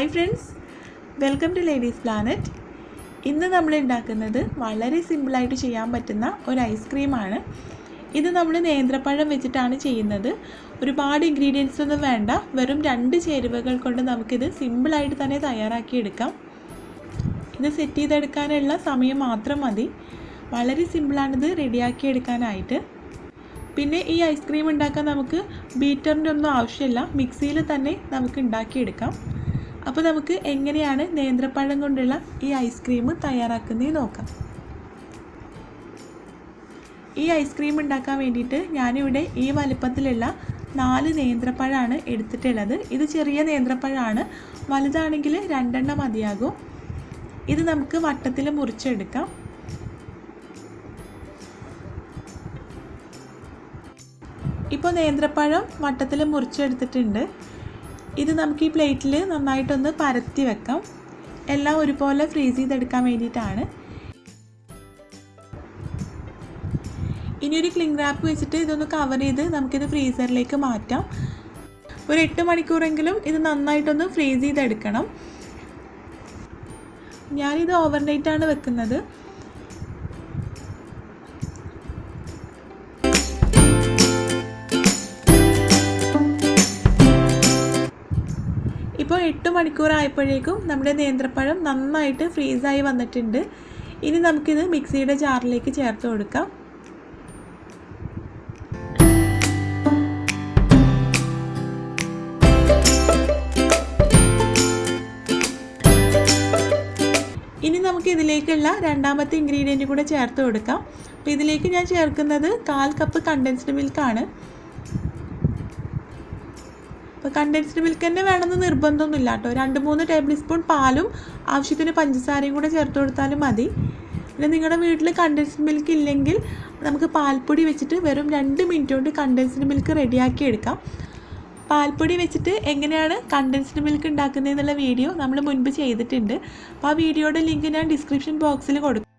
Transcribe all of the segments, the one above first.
Hi friends welcome to ladies planet ഇന്ന് നമ്മൾ ഉണ്ടാക്കുന്നത് വളരെ സിമ്പിളായിട്ട് ചെയ്യാൻ പറ്റുന്ന ഒരു ഐസ്ക്രീമാണ് ഇത് നമ്മൾ നേന്ത്രപ്പഴം വെച്ചിട്ടാണ് ചെയ്യുന്നത്. ഒരുപാട് ഇൻഗ്രീഡിയൻസ് ഒന്നും വേണ്ട. വെറും രണ്ട് ചേരുവകൾ കൊണ്ട് നമുക്കിത് സിമ്പിളായിട്ട് തന്നെ തയ്യാറാക്കിയെടുക്കാം ഇത് സെറ്റ് ചെയ്തെടുക്കാനുള്ള സമയം മാത്രം മതി. വളരെ സിമ്പിളാണിത് റെഡിയാക്കിയെടുക്കാനായിട്ട് പിന്നെ ഈ ഐസ്ക്രീം ഉണ്ടാക്കാൻ നമുക്ക് ബീറ്ററിന്റെ ഒന്നും ആവശ്യമില്ല. മിക്സിയിൽ തന്നെ നമുക്ക് ഉണ്ടാക്കിയെടുക്കാം അപ്പോൾ നമുക്ക് എങ്ങനെയാണ് നേന്ത്രപ്പഴം കൊണ്ടുള്ള ഈ ഐസ്ക്രീം തയ്യാറാക്കുന്നത് നോക്കാം. ഈ ഐസ്ക്രീം ഉണ്ടാക്കാൻ വേണ്ടിയിട്ട് ഞാനിവിടെ ഈ വലുപ്പത്തിലുള്ള നാല് നേന്ത്രപ്പഴമാണ് എടുത്തിട്ടുള്ളത്. ഇത് ചെറിയ നേന്ത്രപ്പഴമാണ് വലുതാണെങ്കിൽ രണ്ടെണ്ണം മതിയാകും. ഇത് നമുക്ക് വട്ടത്തിൽ മുറിച്ചെടുക്കാം. ഇപ്പോൾ നേന്ത്രപ്പഴം വട്ടത്തിൽ മുറിച്ചെടുത്തിട്ടുണ്ട്. ഇത് നമുക്ക് ഈ പ്ലേറ്റിൽ നന്നായിട്ടൊന്ന് പരത്തി വെക്കാം. എല്ലാം ഒരുപോലെ ഫ്രീസ് ചെയ്തെടുക്കാൻ വേണ്ടിയിട്ടാണ്. ഇനി ഒരു ക്ലിംഗ് റാപ്പ് വെച്ചിട്ട് ഇതൊന്ന് കവർ ചെയ്ത് നമുക്കിത് ഫ്രീസറിലേക്ക് മാറ്റാം. ഒരു എട്ട് മണിക്കൂറെങ്കിലും ഇത് നന്നായിട്ടൊന്ന് ഫ്രീസ് ചെയ്തെടുക്കണം. ഞാനിത് ഓവർനൈറ്റ് ആണ് വെക്കുന്നത്. എട്ട് മണിക്കൂറായപ്പോഴേക്കും നമ്മുടെ നേന്ത്രപ്പഴം നന്നായിട്ട് ഫ്രീസായി വന്നിട്ടുണ്ട്. ഇനി നമുക്കിത് മിക്സിയുടെ ജാറിലേക്ക് ചേർത്ത് കൊടുക്കാം. ഇനി നമുക്ക് ഇതിലേക്കുള്ള രണ്ടാമത്തെ ഇൻഗ്രീഡിയന്റ് കൂടെ ചേർത്ത് കൊടുക്കാം. അപ്പോൾ ഇതിലേക്ക് ഞാൻ ചേർക്കുന്നത് കാൽ കപ്പ് കണ്ടൻസ്ഡ് മിൽക്കാണ് അപ്പോൾ കണ്ടൻസ്ഡ് മിൽക്ക് തന്നെ വേണമെന്ന് നിർബന്ധമൊന്നുമില്ല കേട്ടോ. രണ്ട് മൂന്ന് ടേബിൾ സ്പൂൺ പാലും ആവശ്യത്തിന് പഞ്ചസാരയും കൂടെ ചേർത്ത് കൊടുത്താലും മതി. പിന്നെ നിങ്ങളുടെ വീട്ടിൽ കണ്ടൻസ്ഡ് മിൽക്ക് ഇല്ലെങ്കിൽ നമുക്ക് പാൽപ്പൊടി വെച്ചിട്ട് വെറും രണ്ട് മിനിറ്റ് കൊണ്ട് കണ്ടൻസ്ഡ് മിൽക്ക് റെഡിയാക്കി എടുക്കാം. പാൽപ്പൊടി വെച്ചിട്ട് എങ്ങനെയാണ് കണ്ടൻസ്ഡ് മിൽക്ക് ഉണ്ടാക്കുന്നത് എന്നുള്ള വീഡിയോ നമ്മൾ മുൻപ് ചെയ്തിട്ടുണ്ട്. അപ്പോൾ ആ വീഡിയോയുടെ ലിങ്ക് ഞാൻ ഡിസ്ക്രിപ്ഷൻ ബോക്സിൽ കൊടുക്കും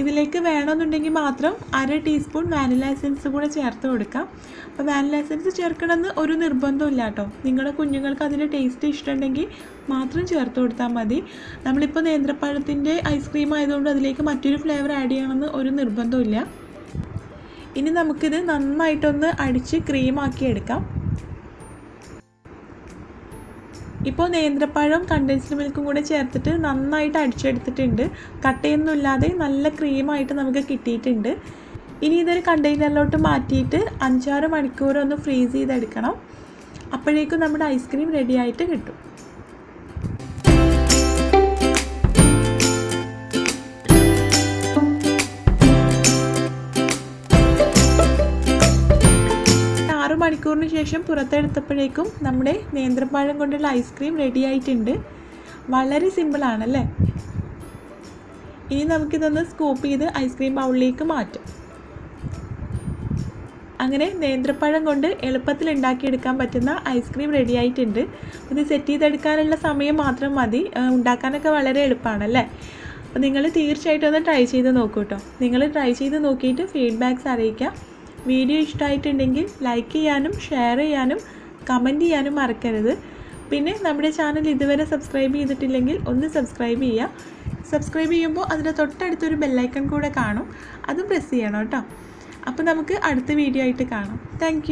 ഇതിലേക്ക് വേണമെന്നുണ്ടെങ്കിൽ മാത്രം അര ടീസ്പൂൺ വാനില എസൻസ് കൂടെ ചേർത്ത് കൊടുക്കാം. അപ്പോൾ വാനില എസൻസ് ചേർക്കണമെന്ന് ഒരു നിർബന്ധമില്ല കേട്ടോ. നിങ്ങളുടെ കുഞ്ഞുങ്ങൾക്ക് അതിന്റെ ടേസ്റ്റ് ഇഷ്ടമുണ്ടെങ്കിൽ മാത്രം ചേർത്ത് കൊടുത്താൽ മതി. നമ്മളിപ്പോൾ നേന്ത്രപ്പഴത്തിന്റെ ഐസ്ക്രീം ആയതുകൊണ്ട് അതിലേക്ക് മറ്റൊരു ഫ്ലേവർ ആഡ് ചെയ്യണമെന്ന് ഒരു നിർബന്ധമില്ല ഇനി നമുക്കിത് നന്നായിട്ടൊന്ന് അടിച്ച് ക്രീമാക്കി എടുക്കാം. ഇപ്പോൾ നേന്ത്രപ്പഴവും കണ്ടൻസ്ഡ് മിൽക്കും കൂടെ ചേർത്തിട്ട് നന്നായിട്ട് അടിച്ചെടുത്തിട്ടുണ്ട്. കട്ടയൊന്നുമില്ലാതെ നല്ല ക്രീമായിട്ട് നമുക്ക് കിട്ടിയിട്ടുണ്ട്. ഇനി ഇതൊരു കണ്ടെയ്നറിലോട്ട് മാറ്റിയിട്ട് അഞ്ചാറ് മണിക്കൂർ ഒന്ന് ഫ്രീസ് ചെയ്തെടുക്കണം. അപ്പോഴേക്കും നമ്മുടെ ഐസ്ക്രീം റെഡിയായിട്ട് കിട്ടും. മണിക്കൂറിന് ശേഷം പുറത്തെടുത്തപ്പോഴേക്കും നമ്മുടെ നേന്ത്രപ്പഴം കൊണ്ടുള്ള ഐസ്ക്രീം റെഡി ആയിട്ടുണ്ട്. വളരെ സിമ്പിളാണല്ലേ ഇനി നമുക്കിതൊന്ന് സ്കൂപ്പ് ചെയ്ത് ഐസ്ക്രീം ബൗളിലേക്ക് മാറ്റാം. അങ്ങനെ നേന്ത്രപ്പഴം കൊണ്ട് എളുപ്പത്തിൽ ഉണ്ടാക്കിയെടുക്കാൻ പറ്റുന്ന ഐസ്ക്രീം റെഡി ആയിട്ടുണ്ട്. ഇത് സെറ്റ് ചെയ്തെടുക്കാനുള്ള സമയം മാത്രം മതി. ഉണ്ടാക്കാനൊക്കെ വളരെ എളുപ്പമാണല്ലേ അപ്പോൾ നിങ്ങൾ തീർച്ചയായിട്ടും ഒന്ന് ട്രൈ ചെയ്ത് നോക്കൂ കേട്ടോ നിങ്ങൾ ട്രൈ ചെയ്ത് നോക്കിയിട്ട് ഫീഡ്ബാക്ക്സ് അറിയിക്കാം. വീഡിയോ ഇഷ്ടമായിട്ടുണ്ടെങ്കിൽ ലൈക്ക് ചെയ്യാനും ഷെയർ ചെയ്യാനും കമന്റ് ചെയ്യാനും മറക്കരുത്. പിന്നെ നമ്മുടെ ചാനൽ ഇതുവരെ സബ്സ്ക്രൈബ് ചെയ്തിട്ടില്ലെങ്കിൽ ഒന്ന് സബ്സ്ക്രൈബ് ചെയ്യുക. സബ്സ്ക്രൈബ് ചെയ്യുമ്പോൾ അതിന്റെ തൊട്ടടുത്തൊരു ബെല്ലൈക്കൺ കൂടെ കാണും. അതും പ്രസ് ചെയ്യണം കേട്ടോ. അപ്പോൾ നമുക്ക് അടുത്ത വീഡിയോ ആയിട്ട് കാണാം. താങ്ക്